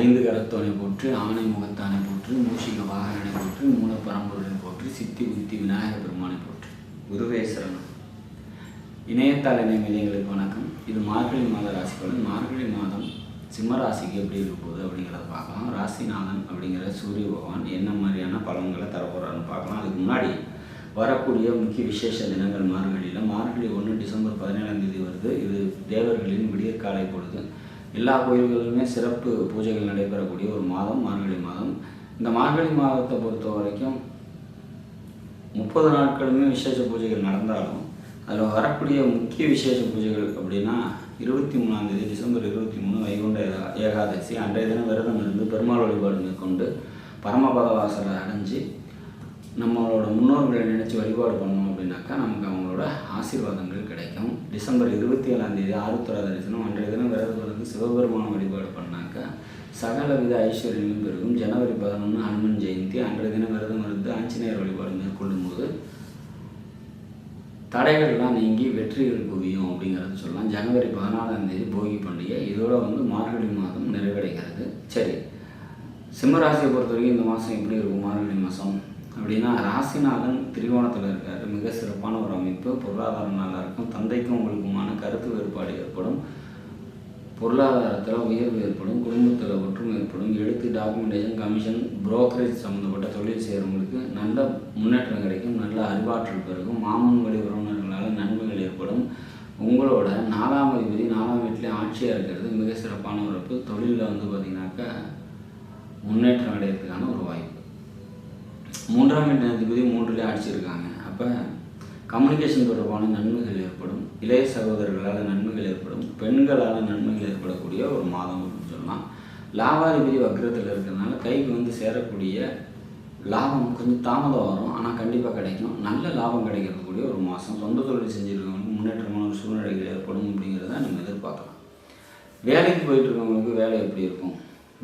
ஐந்து கரத்தோனை போற்று ஆணை முகத்தானை போற்று மூஷிக வாகனனை போற்று மூல பரம்பொருளை போற்று சித்தி புத்தி விநாயகர் பெருமானை போற்று. குருவே சரணம் இணையத்தாள் இணையங்களுக்கு வணக்கம். இது மார்கழி மாத ராசி பலன் மார்கழி மாதம் சிம்ம ராசிக்கு எப்படி இருக்க போகுது அப்படிங்கிறத பார்க்கலாம். ராசிநாதன் அப்படிங்கிற சூரிய பகவான் என்ன மாதிரியான பலன்களை தரப்போறான்னு பார்க்கலாம். அதுக்கு முன்னாடி வரக்கூடிய முக்கிய விசேஷ தினங்கள் மார்கழியில். மார்கழி ஒன்று டிசம்பர் பதினேழாம் தேதி வருது. இது தேவர்களின் விடியற்காலை பொழுது. எல்லா கோயில்களிலுமே சிறப்பு பூஜைகள் நடைபெறக்கூடிய ஒரு மாதம் மார்கழி மாதம். இந்த மார்கழி மாதத்தை பொறுத்த வரைக்கும் முப்பது நாட்களுமே விசேஷ பூஜைகள் நடந்தாலும் அதில் வரக்கூடிய முக்கிய விசேஷ பூஜைகள் அப்படின்னா இருபத்தி மூணாம் தேதி டிசம்பர் இருபத்தி மூணு வைகுண்ட ஏகாதசி. அன்றைய தினம் விரதம் இருந்து பெருமாள் வழிபாடு மேற்கொண்டு பரமபத வாசலை அடைஞ்சு நம்மளோட முன்னோர்களை நினச்சி வழிபாடு பண்ணோம் அப்படின்னாக்கா நமக்கு அவங்களோட ஆசீர்வாதங்கள் கிடைக்கும். டிசம்பர் இருபத்தி ஏழாம் தேதி ஆருத்ரா தரிசனம் அன்றைய தினம் விரதம் இருந்து சிவபெருமான் வழிபாடு பண்ணாக்கா சகல வித ஐஸ்வர்யங்களும் பெருகும். ஜனவரி பதினொன்று ஹனுமன் ஜெயந்தி அன்றைய தினம் விரதம் இருந்து ஆஞ்சநேயர் வழிபாடு மேற்கொள்ளும் போது தடைகள்லாம் நீங்கி வெற்றிகள் குவியும் அப்படிங்கிறது சொல்லலாம். ஜனவரி பதினாலாம் தேதி போகி பண்டிகை. இதோட வந்து மார்கழி மாதம் நிறைவடைகிறது. சரி சிம்மராசியை பொறுத்த வரைக்கும் இந்த மாதம் எப்படி இருக்கும்? மார்கழி மாதம் அப்படின்னா ராசிநாதன் திரிகோணத்தில் இருக்காரு. மிக சிறப்பான ஒரு அமைப்பு. பொருளாதாரம் நல்லா இருக்கும். தந்தைக்கும் உங்களுக்குமான கருத்து வேறுபாடு ஏற்படும். பொருளாதாரத்தில் உயர்வு ஏற்படும் குடும்பத்தில் ஒற்றுமை ஏற்படும். எழுத்து டாக்குமெண்டேஷன் கமிஷன் புரோக்கரேஜ் சம்மந்தப்பட்ட தொழில் செய்கிறவங்களுக்கு நல்ல முன்னேற்றம் கிடைக்கும் நல்ல அறிவாற்றல் பெருகும். மாமன் வழி உறவினர்களால் நன்மைகள் ஏற்படும். உங்களோட நாலாம் அதிபதி நாலாம் வீட்டிலே ஆட்சியாக இருக்கிறது மிக சிறப்பான ஒரு தொழிலில் வந்து பார்த்தீங்கன்னாக்கா முன்னேற்றம் அடையிறதுக்கான ஒரு வாய்ப்பு. மூன்றாம் வீட்டு அதிபதி மூன்றுலேயே இருக்காங்க. அப்போ கம்யூனிகேஷன் தொடர்பான நன்மைகள் ஏற்படும். இளைய சகோதரர்களால் நன்மைகள் ஏற்படும் பெண்களால் நன்மைகள் ஏற்படக்கூடிய ஒரு மாதம் அப்படின்னு சொல்லலாம். லாபாதிபதி வக்ரத்தில் இருக்கிறதுனால கைக்கு வந்து சேரக்கூடிய லாபம் கொஞ்சம் தாமதம் வரும் ஆனால் கண்டிப்பாக கிடைக்கும். நல்ல லாபம் கிடைக்கிறதுக்கூடிய ஒரு மாதம். சொந்த தொழில் செஞ்சுருக்கவங்களுக்கு முன்னேற்றமான ஒரு சூழ்நிலைகள் ஏற்படும் அப்படிங்கிறத நம்ம எதிர்பார்க்கலாம். வேலைக்கு போயிட்டு இருக்கவங்களுக்கு வேலை எப்படி இருக்கும்?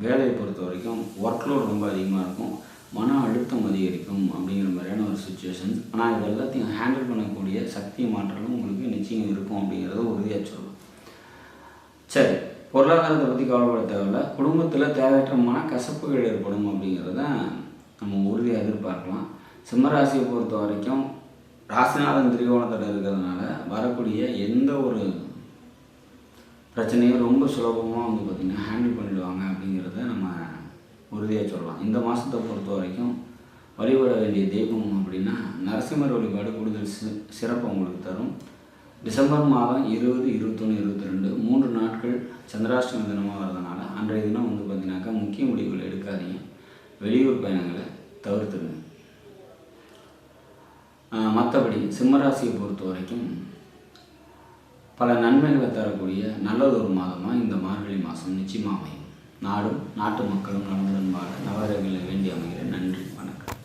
வேலையை பொறுத்த வரைக்கும் ஒர்க்லோட் ரொம்ப அதிகமாக இருக்கும். மன அழுத்தம் அதிகரிக்கும் அப்படிங்கிற மாதிரியான ஒரு சுச்சுவேஷன் ஆனால் இது எல்லாத்தையும் ஹேண்டில் பண்ணக்கூடிய சக்தி மாற்றலும் நிச்சயம் இருக்கும் அப்படிங்கிறத உறுதியாக சொல்லலாம் சரி பொருளாதாரத்தை பற்றி கவலைப்பட தேவையில்ல. குடும்பத்தில் தேவையற்ற மன கசப்புகள் ஏற்படும் அப்படிங்கிறத நம்ம உறுதியாக எதிர்பார்க்கலாம். சிம்மராசியை பொறுத்த வரைக்கும் ராசிநாதன் திரிகோணத்தில் இருக்கிறதுனால வரக்கூடிய எந்த ஒரு பிரச்சனையும் ரொம்ப சுலபமாக வந்து பார்த்திங்கன்னா ஹேண்டில் பண்ணிடுவாங்க அப்படிங்கிறத நம்ம உறுதியாக சொல்லலாம். இந்த மாதத்தை பொறுத்த வரைக்கும் வழிபட வேண்டிய தெய்வம் அப்படின்னா நரசிம்மர் வழிபாடு கூடுதல் சிறப்பு உங்களுக்கு தரும். டிசம்பர் மாதம் இருபது இருபத்தொன்று இருபத்தி ரெண்டு மூன்று நாட்கள் சந்திராஷ்டமி தினமாக வரதுனால அன்றைய தினம் வந்து பார்த்தீங்கன்னாக்கா முக்கிய முடிவுகள் எடுக்காதீங்க. வெளியூர் பயணங்களை தவிர்த்துருங்க. மற்றபடி சிம்மராசியை பொறுத்த வரைக்கும் பல நன்மைகளை தரக்கூடிய நல்லதொரு மாதமாக இந்த மார்கழி மாதம் நிச்சயமாக அமையும். நாடும் நாட்டு மக்களும் நலமுடன் வாழ நவரங்களை வேண்டி அமைகிறேன். நன்றி. வணக்கம்.